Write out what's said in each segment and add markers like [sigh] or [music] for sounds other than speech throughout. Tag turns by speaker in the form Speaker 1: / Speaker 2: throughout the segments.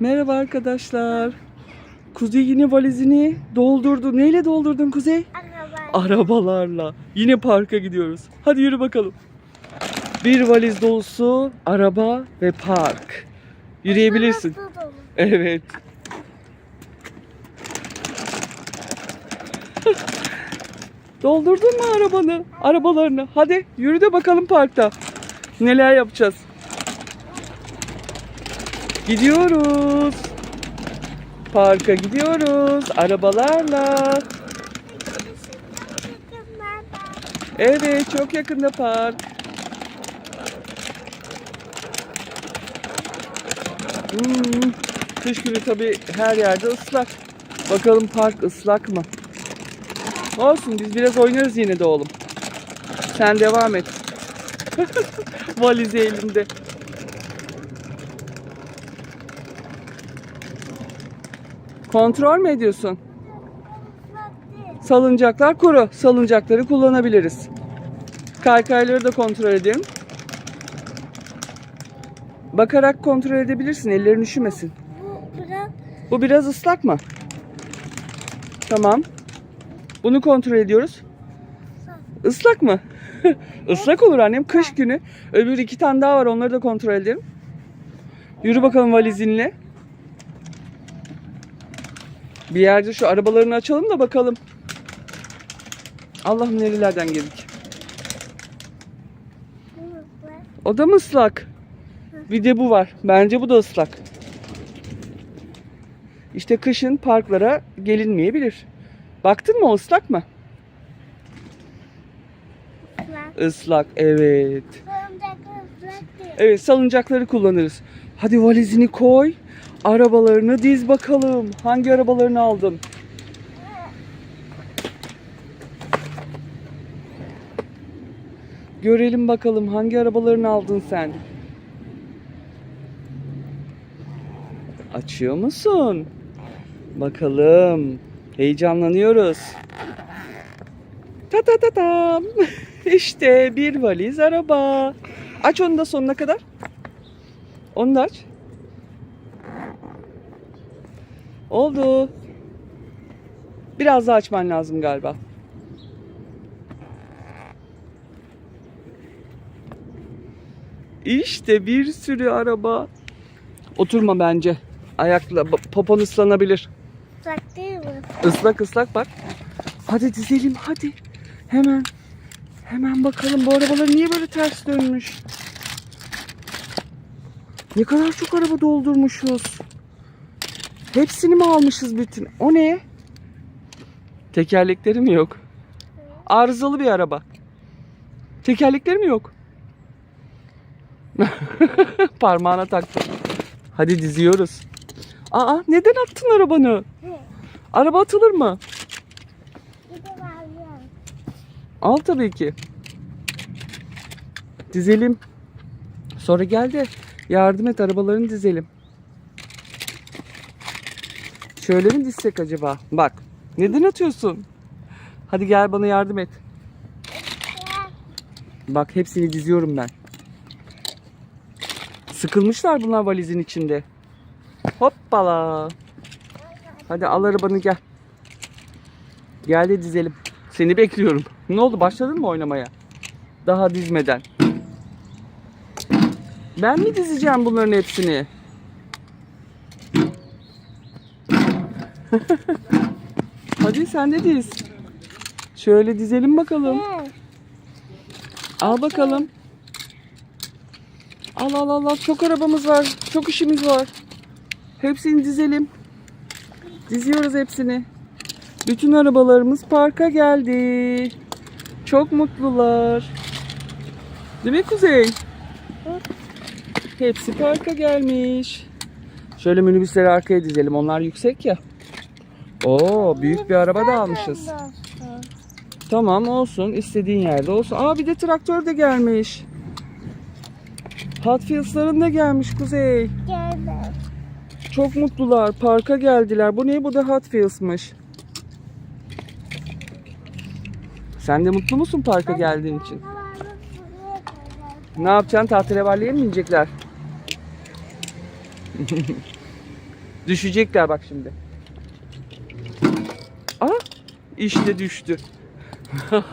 Speaker 1: Merhaba arkadaşlar. Kuzey yine valizini doldurdu. Neyle doldurdun Kuzey?
Speaker 2: Araba.
Speaker 1: Arabalarla. Yine parka gidiyoruz. Hadi yürü bakalım. Bir valiz dolusu araba ve park. Yürüyebilirsin. Evet. [laughs] Doldurdun mu arabanı? Arabalarını. Hadi yürü de bakalım parkta. Neler yapacağız? Gidiyoruz. Parka gidiyoruz arabalarla. Evet çok yakında park. Hmm, kış günü tabii her yerde ıslak. Bakalım park ıslak mı? Olsun biz biraz oynarız yine de oğlum. Sen devam et. [laughs] Valizi elinde. Kontrol mü ediyorsun? Salıncaklar kuru. Salıncakları kullanabiliriz. Kaykayları da kontrol edelim. Bakarak kontrol edebilirsin. Ellerin üşümesin.
Speaker 2: Bu biraz
Speaker 1: Bu biraz ıslak mı? Tamam. Bunu kontrol ediyoruz. Islak mı? [laughs] Islak olur annem. Kış günü. Öbür iki tane daha var. Onları da kontrol edelim. Yürü bakalım valizinle. Bir yerde şu arabalarını açalım da bakalım. Allah'ım nerelerden geldik. O da mı ıslak? Bir de bu var. Bence bu da ıslak. İşte kışın parklara gelinmeyebilir. Baktın mı o ıslak mı?
Speaker 2: Islak.
Speaker 1: Islak evet.
Speaker 2: Salıncaklar ıslak değil.
Speaker 1: Evet salıncakları kullanırız. Hadi valizini koy. Arabalarını diz bakalım. Hangi arabalarını aldın? Görelim bakalım hangi arabalarını aldın sen? Açıyor musun? Bakalım. Heyecanlanıyoruz. Ta ta ta tam. [laughs] İşte bir valiz araba. Aç onu da sonuna kadar. Onu da aç. Oldu. Biraz daha açman lazım galiba. İşte bir sürü araba. Oturma bence. Ayakla po- popon ıslanabilir.
Speaker 2: Islak değil mi?
Speaker 1: Islak ıslak bak. Hadi dizelim hadi. Hemen. Hemen bakalım bu arabalar niye böyle ters dönmüş. Ne kadar çok araba doldurmuşuz. Hepsini mi almışız bütün? O ne? Tekerlekleri mi yok? Arızalı bir araba. Tekerlekleri mi yok? [laughs] Parmağına taktım. Hadi diziyoruz. Aa neden attın arabanı? Araba atılır mı? Al tabii ki. Dizelim. Sonra gel de yardım et arabalarını dizelim. Şöyle mi dizsek acaba? Bak. Neden atıyorsun? Hadi gel bana yardım et. Bak hepsini diziyorum ben. Sıkılmışlar bunlar valizin içinde. Hoppala. Hadi al arabanı gel. Gel de dizelim. Seni bekliyorum. Ne oldu başladın mı oynamaya? Daha dizmeden. Ben mi dizeceğim bunların hepsini? [laughs] Hadi sen de diz. Şöyle dizelim bakalım. Al bakalım. Al al al al. Çok arabamız var. Çok işimiz var. Hepsini dizelim. Diziyoruz hepsini. Bütün arabalarımız parka geldi. Çok mutlular. Değil mi Kuzey? Hepsi parka gelmiş. Şöyle minibüsleri arkaya dizelim. Onlar yüksek ya. Oo, büyük bir araba da almışız. Tamam olsun. istediğin yerde olsun. Aa bir de traktör de gelmiş. Hot Wheels'ların da gelmiş Kuzey.
Speaker 2: Gelmez.
Speaker 1: Çok mutlular. Parka geldiler. Bu ne? Bu da Hot Wheels'mış. Sen de mutlu musun parka geldiğin için? Ne yapacaksın? Tahterevalliye mi inecekler? [laughs] Düşecekler bak şimdi. İşte düştü. [laughs]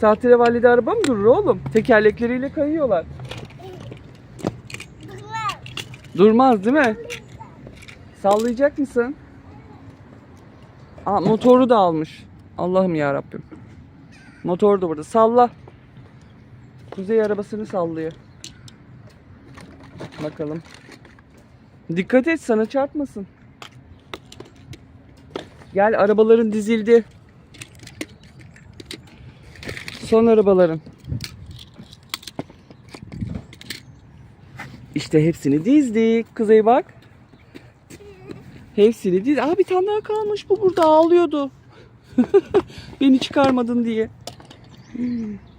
Speaker 1: Tahterevalli'de araba mı durur oğlum? Tekerlekleriyle kayıyorlar. Durmaz değil mi? Sallayacak mısın? Aa, motoru da almış. Allah'ım ya Rabbim. Motor da burada. Salla. Kuzey arabasını sallıyor. Bakalım. Dikkat et sana çarpmasın. Gel arabaların dizildi. Son arabaların. İşte hepsini dizdik. Kuzey bak. Hepsini diz. Aa bir tane daha kalmış. Bu burada ağlıyordu. [laughs] Beni çıkarmadın diye.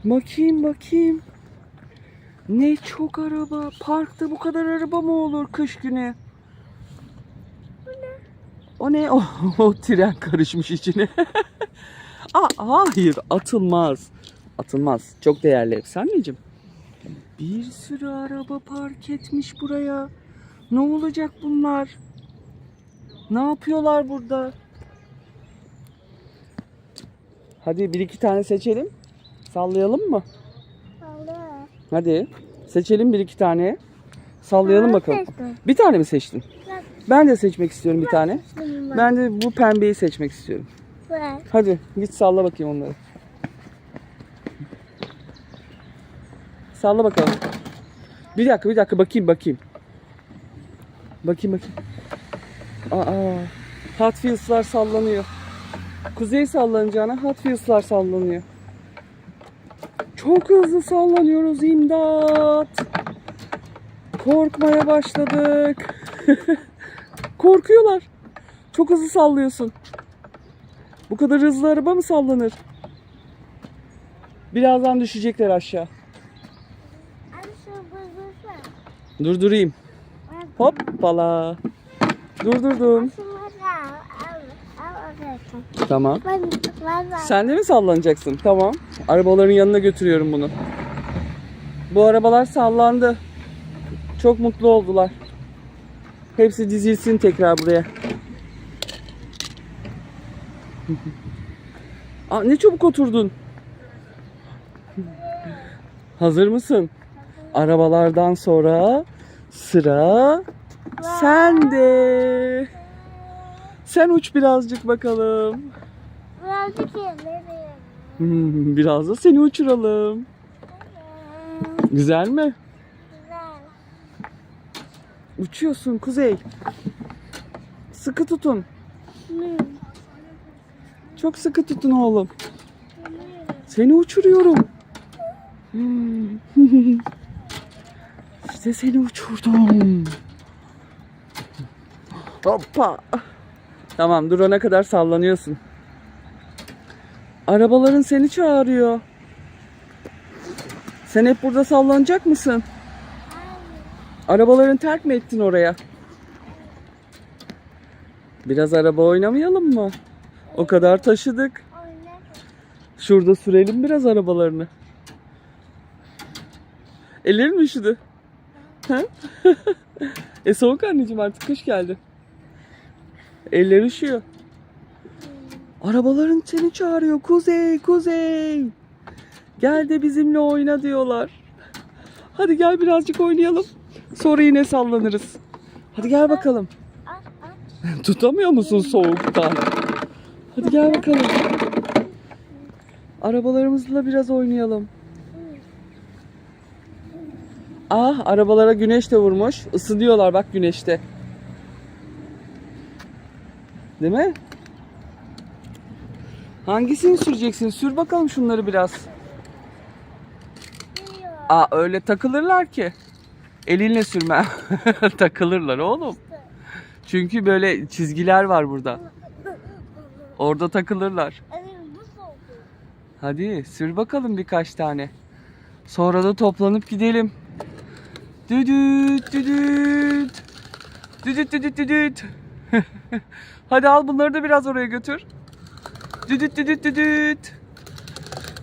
Speaker 1: Bakayım bakayım. Ne çok araba. Parkta bu kadar araba mı olur kış günü? O ne? [laughs] O, o tren karışmış içine. [laughs] Aa, hayır atılmaz. Atılmaz. Çok değerli hepsi anneciğim. Bir sürü araba park etmiş buraya. Ne olacak bunlar? Ne yapıyorlar burada? Hadi bir iki tane seçelim. Sallayalım mı?
Speaker 2: Alıyor.
Speaker 1: Hadi. Seçelim bir iki tane. Sallayalım bakalım. Bir tane mi seçtin?
Speaker 2: Ben
Speaker 1: de seçmek istiyorum bir tane.
Speaker 2: Ben.
Speaker 1: De bu pembeyi seçmek istiyorum.
Speaker 2: Ben.
Speaker 1: Hadi git salla bakayım onları. Salla bakalım. Bir dakika bir dakika bakayım bakayım. Bakayım bakayım. Aa, Hot Wheels'lar sallanıyor. Kuzey sallanacağına Hot Wheels'lar sallanıyor. Çok hızlı sallanıyoruz imdat. Korkmaya başladık. [laughs] Korkuyorlar. Çok hızlı sallıyorsun. Bu kadar hızlı araba mı sallanır? Birazdan düşecekler aşağı. Durdurayım. Hoppala. Durdurdum. Tamam. Sen de mi sallanacaksın? Tamam. Arabaların yanına götürüyorum bunu. Bu arabalar sallandı. Çok mutlu oldular. Hepsi dizilsin tekrar buraya. [laughs] Aa, ne çabuk oturdun. Hazır mısın? Arabalardan sonra sıra sende. Sen uç birazcık bakalım.
Speaker 2: Birazcık [laughs]
Speaker 1: Biraz da seni uçuralım. Güzel mi?
Speaker 2: Güzel.
Speaker 1: Uçuyorsun Kuzey. Sıkı tutun.
Speaker 2: Hmm.
Speaker 1: Çok sıkı tutun oğlum. Seni uçuruyorum. Hmm. [laughs] işte seni uçurdum. Hoppa. Tamam durana kadar sallanıyorsun. Arabaların seni çağırıyor. Sen hep burada sallanacak mısın? Arabaların terk mi ettin oraya? Biraz araba oynamayalım mı? O kadar taşıdık. Şurada sürelim biraz arabalarını. Ellerin mi üşüdü? [laughs] E soğuk anneciğim artık kış geldi. Eller üşüyor. Arabaların seni çağırıyor. Kuzey, kuzey. Gel de bizimle oyna diyorlar. Hadi gel birazcık oynayalım. Sonra yine sallanırız. Hadi gel bakalım. [laughs] Tutamıyor musun soğuktan? Hadi gel bakalım. Arabalarımızla biraz oynayalım. Ah arabalara güneş de vurmuş. Isınıyorlar bak güneşte. Değil mi? Hangisini süreceksin? Sür bakalım şunları biraz. Aa öyle takılırlar ki. Elinle sürme. [laughs] takılırlar oğlum. Çünkü böyle çizgiler var burada. Orada takılırlar. Hadi sür bakalım birkaç tane. Sonra da toplanıp gidelim. Düdüt düdüt. Düdüt düdüt düdüt. [laughs] Hadi al bunları da biraz oraya götür. Düdüt düdüt düdüt.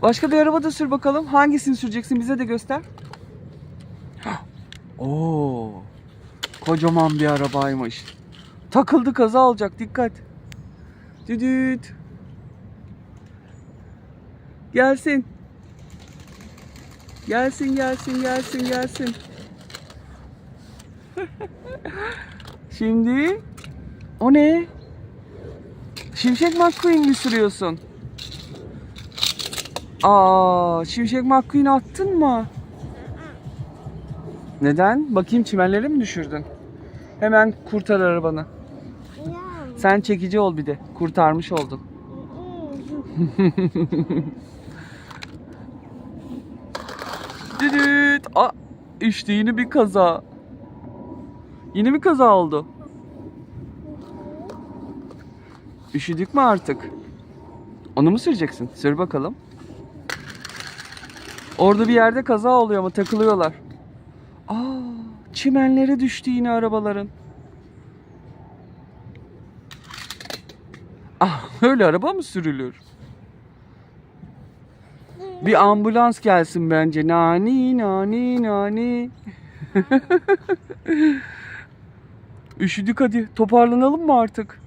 Speaker 1: Başka bir araba da sür bakalım. Hangisini süreceksin bize de göster. [gasps] Oo. Kocaman bir arabaymış. Takıldı kaza olacak dikkat. Düdüt. Gelsin. Gelsin gelsin gelsin gelsin. [laughs] Şimdi o ne? Şimşek McQueen mi sürüyorsun? Aa, Şimşek McQueen attın mı? Neden? Bakayım çimenleri mi düşürdün? Hemen kurtar arabanı. Sen çekici ol bir de. Kurtarmış oldun. [laughs] Düdüt. Aa, işte yine bir kaza. Yine mi kaza oldu? Üşüdük mü artık? Onu mu süreceksin? Sür bakalım. Orada bir yerde kaza oluyor ama takılıyorlar. Aa, çimenlere düştü yine arabaların. Ah, öyle araba mı sürülür? Bir ambulans gelsin bence. Nani nani nani. [laughs] Üşüdük hadi. Toparlanalım mı artık?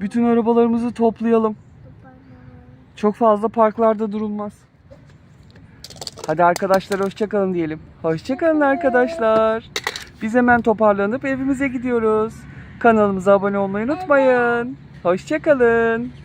Speaker 1: Bütün arabalarımızı toplayalım. Çok fazla parklarda durulmaz. Hadi arkadaşlar hoşçakalın diyelim. Hoşçakalın arkadaşlar. Biz hemen toparlanıp evimize gidiyoruz. Kanalımıza abone olmayı unutmayın. Hoşçakalın.